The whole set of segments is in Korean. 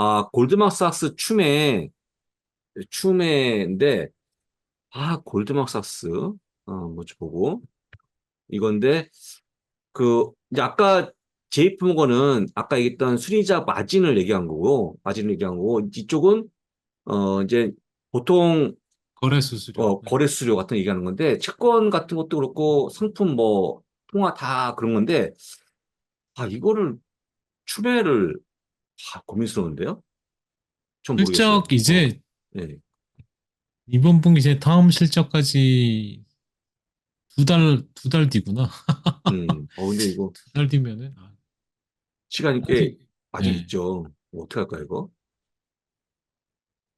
아, 골드만삭스 추메, 추메인데, 아, 골드만삭스, 어, 뭐지 보고, 이건데, 그, 이제 아까 제이프 거는 아까 얘기했던 순위자 마진을 얘기한 거고, 마진을 얘기한 거고, 이쪽은, 어, 이제 보통, 거래 수수료. 어, 거래 수수료 같은 거 얘기하는 건데, 채권 같은 것도 그렇고, 상품 뭐, 통화 다 그런 건데, 아, 이거를, 추배를, 아, 고민스러운데요? 전 모르겠어요. 실적 이제 어, 네. 이번 분기 이제 다음 실적까지 두 달, 두 달 뒤구나. 음, 어, 근데 이거 두 달 뒤면은, 아, 시간이 꽤 아직, 아직 네. 있죠. 뭐 어떻게 할까, 이거?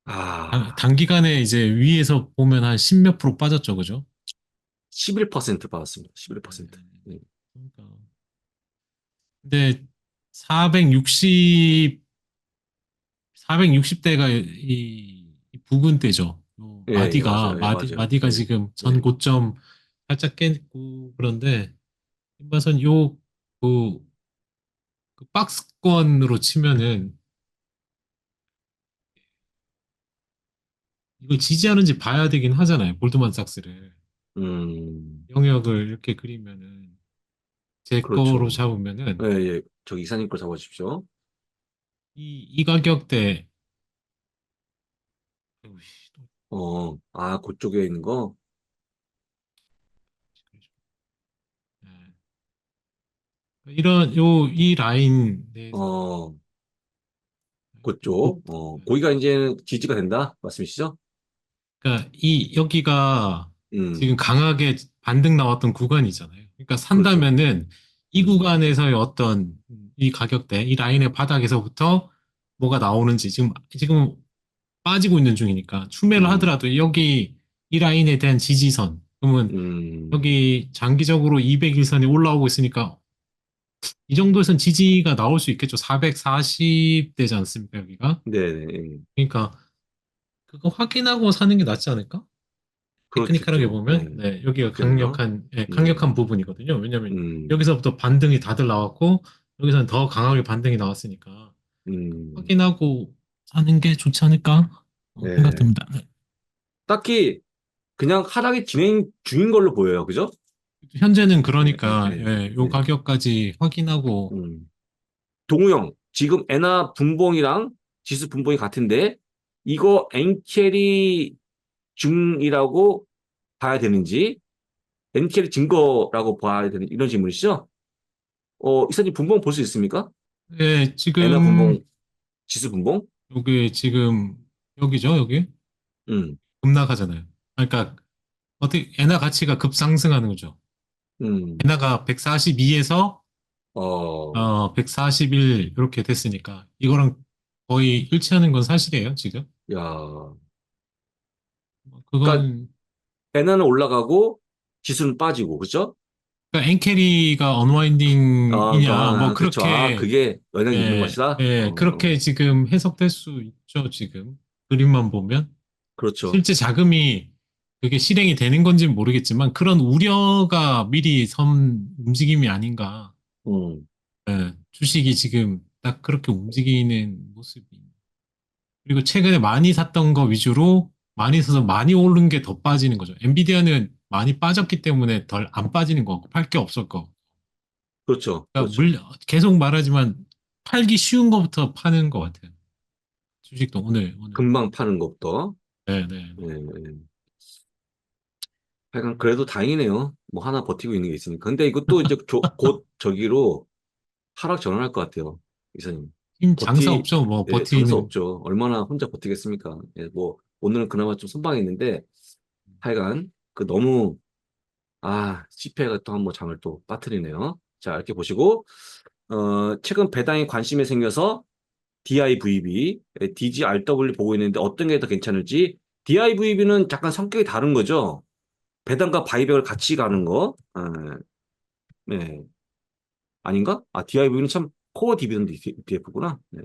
단- 아, 단기간에 이제 위에서 보면 한 10몇 프로 빠졌죠, 그죠? 11% 받았습니다. 11%. 네. 그러니까. 근데 460, 460대가 이, 이 부근대죠. 요 예, 마디가, 맞아요. 예, 마디, 맞아요. 마디가 예. 지금 전 예. 고점 살짝 깼고, 그런데, 인바선 요, 그, 그 박스권으로 치면은, 이걸 지지하는지 봐야 되긴 하잖아요. 골드만삭스를. 음, 영역을 이렇게 그리면은, 제 그렇죠. 거로 잡으면은, 예, 예. 저기 이사님 거 잡아주십시오. 이, 이 가격대, 또 어, 아, 그쪽에 있는 거? 네. 이런 요 이 라인 내에서 어, 그쪽. 어, 거기가 이제는 지지가 된다? 말씀이시죠? 그러니까 이 여기가 음, 지금 강하게 반등 나왔던 구간이잖아요. 그러니까 산다면은 이 그렇죠. 음. 구간에서의 어떤 이 가격대, 이 라인의 바닥에서부터 뭐가 나오는지 지금 지금 빠지고 있는 중이니까 추매를 음. 하더라도 여기 이 라인에 대한 지지선 그러면 음, 여기 장기적으로 200일선이 올라오고 있으니까 이 정도에선 지지가 나올 수 있겠죠. 440대지 않습니까, 여기가? 네네. 예. 그러니까 그거 확인하고 사는 게 낫지 않을까? 테크니컬하게 그렇겠죠. 보면 네. 네, 여기가 그래요? 강력한 예, 강력한 부분이거든요. 왜냐하면 음, 여기서부터 반등이 다들 나왔고 여기서는 더 강하게 반등이 나왔으니까 음. 확인하고 사는 게 좋지 않을까 어, 네. 생각됩니다. 네. 딱히 그냥 하락이 진행 중인 걸로 보여요. 그죠? 현재는 그러니까 네, 네, 예, 요 네. 가격까지 확인하고 음. 동우형, 지금 엔화 분봉이랑 지수 분봉이 같은데, 이거 엔캐리 중이라고 봐야 되는지, 엔캐리 증거라고 봐야 되는 이런 질문이시죠? 어, 이사님 분봉 볼 수 있습니까? 예, 지금 엔화 분봉, 지수 분봉? 여기 지금 여기죠, 여기 음, 급락하잖아요. 그러니까 어떻게 엔화 가치가 급상승하는 거죠. 음, 엔화가 142에서 어, 어, 141 이렇게 됐으니까 이거랑 거의 일치하는 건 사실이에요, 지금. 야, 그건 엔화는 올라가고, 지수는 빠지고, 그죠? 그러니까 엔캐리가 언와인딩이냐 아, 뭐 그쵸. 그렇게 아, 그게 영향이 있는 예, 것이다? 예, 어, 그렇게 지금 해석될 수 있죠, 지금. 그림만 보면. 그렇죠. 실제 자금이 그게 실행이 되는 건지는 모르겠지만 그런 우려가 미리 선 움직임이 아닌가. 음, 예, 주식이 지금 딱 그렇게 움직이는 모습이. 그리고 최근에 많이 샀던 거 위주로 많이 사서 많이 오른 게 더 빠지는 거죠. 엔비디아는 많이 빠졌기 때문에 덜 안 빠지는 거 팔 게 없을 거. 그렇죠. 그러니까 그렇죠. 물, 계속 말하지만 팔기 쉬운 거부터 파는 것 같아요. 주식도 오늘 오늘. 금방 파는 것부터. 네, 네. 예, 예. 하여간 그래도 다행이네요. 뭐 하나 버티고 있는 게 있으니까. 근데 이것도 이제 조- 곧 저기로 하락 전환할 것 같아요. 이사님. 힘 장사 버티- 없죠. 뭐 예, 버티는. 장사 없죠. 얼마나 혼자 버티겠습니까? 예, 뭐 오늘은 그나마 좀 선방했는데 하여간 그 너무 아 CPI가 또 한 번 장을 또 빠뜨리네요. 자 이렇게 보시고 어 최근 배당에 관심이 생겨서 DIVB, 예, DGRW 보고 있는데 어떤 게 더 괜찮을지 DIVB는 약간 성격이 다른 거죠. 배당과 바이백을 같이 가는 거. 아, 네. 아닌가? 아, DIV는 참 코어 디비던드 ETF구나. 네.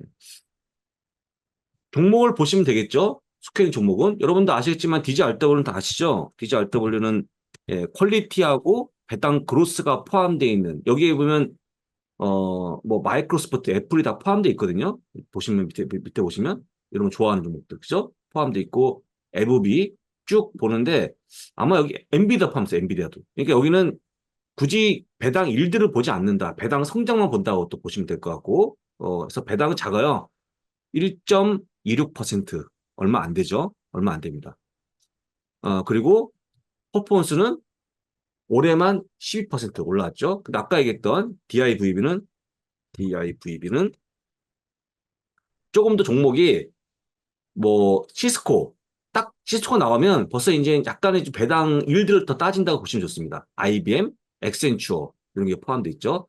종목을 보시면 되겠죠? 있는 종목은. 여러분도 아시겠지만 DGRW는 다 아시죠? DGRW는 예, 퀄리티하고 배당 그로스가 포함되어 있는 여기에 보면 어, 뭐, 마이크로소프트, 애플이 다 포함되어 있거든요. 보시면, 밑에, 밑에 보시면, 거 좋아하는 종목들, 그죠? 포함되어 있고, 에브비 쭉 보는데, 아마 여기 엔비디아 포함해서 엔비디아도. 그러니까 여기는 굳이 배당 일들을 보지 않는다. 배당 성장만 본다고 또 보시면 될 것 같고, 어, 그래서 배당은 작아요. 1.26% 얼마 안 되죠? 얼마 안 됩니다. 어, 그리고 퍼포먼스는 올해만 12% 올라왔죠. 근데 아까 얘기했던 DIVB는 DIVB는 조금 더 종목이 뭐 시스코 딱 시스코 나오면 벌써 이제 약간의 좀 배당 일들을 더 따진다고 보시면 좋습니다. IBM, 엑센추어 이런 게 포함되어 있죠.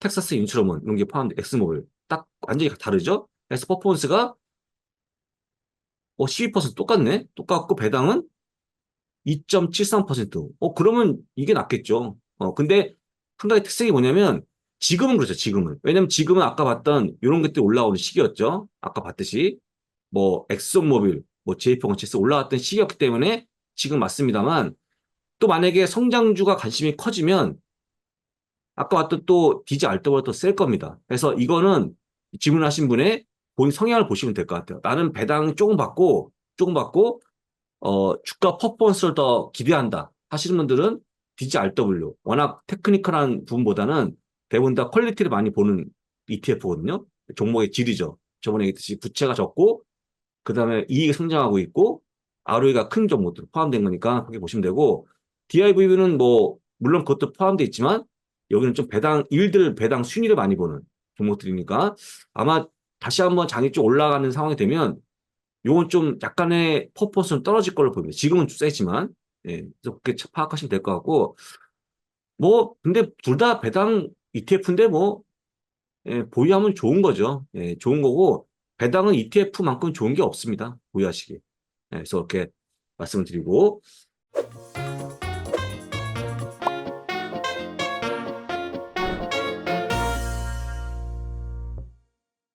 텍사스 인슈러먼 이런 게 포함돼 엑스모빌 딱 완전히 다르죠. 그래서 퍼포먼스가 어, 12% 똑같네. 똑같고 배당은 2.73%. 어, 그러면 이게 낫겠죠. 어, 근데 한 가지 특색이 뭐냐면 지금은 그렇죠. 지금은. 왜냐면 지금은 아까 봤던 이런 것들이 올라오는 시기였죠. 아까 봤듯이 뭐 엑소모빌, 뭐 JP건체스 올라왔던 시기였기 때문에 지금 맞습니다만 또 만약에 성장주가 관심이 커지면 아까 봤던 또 디지 알더보다 더 셀 겁니다. 그래서 이거는 질문하신 분의 본 성향을 보시면 될 것 같아요. 나는 배당 조금 받고 조금 받고 어, 주가 퍼포먼스를 더 기대한다 하시는 분들은 DGRW 워낙 테크니컬한 부분보다는 대부분 다 퀄리티를 많이 보는 ETF거든요. 종목의 질이죠. 저번에 얘기했듯이 부채가 적고 그 다음에 이익이 성장하고 있고 ROE가 큰 종목들 포함된 거니까 그렇게 보시면 되고 DIV는 뭐 물론 그것도 포함되어 있지만 여기는 좀 배당 일들 배당 순위를 많이 보는 종목들이니까 아마 다시 한번 장이 좀 올라가는 상황이 되면 요건 좀 약간의 퍼포먼스는 떨어질 걸로 보입니다. 지금은 좀 세지만, 예, 그렇게 파악하시면 될 것 같고, 뭐, 근데 둘 다 배당 ETF인데 뭐, 예, 보유하면 좋은 거죠. 예, 좋은 거고, 배당은 ETF만큼 좋은 게 없습니다. 보유하시기. 예, 그래서 이렇게 말씀을 드리고,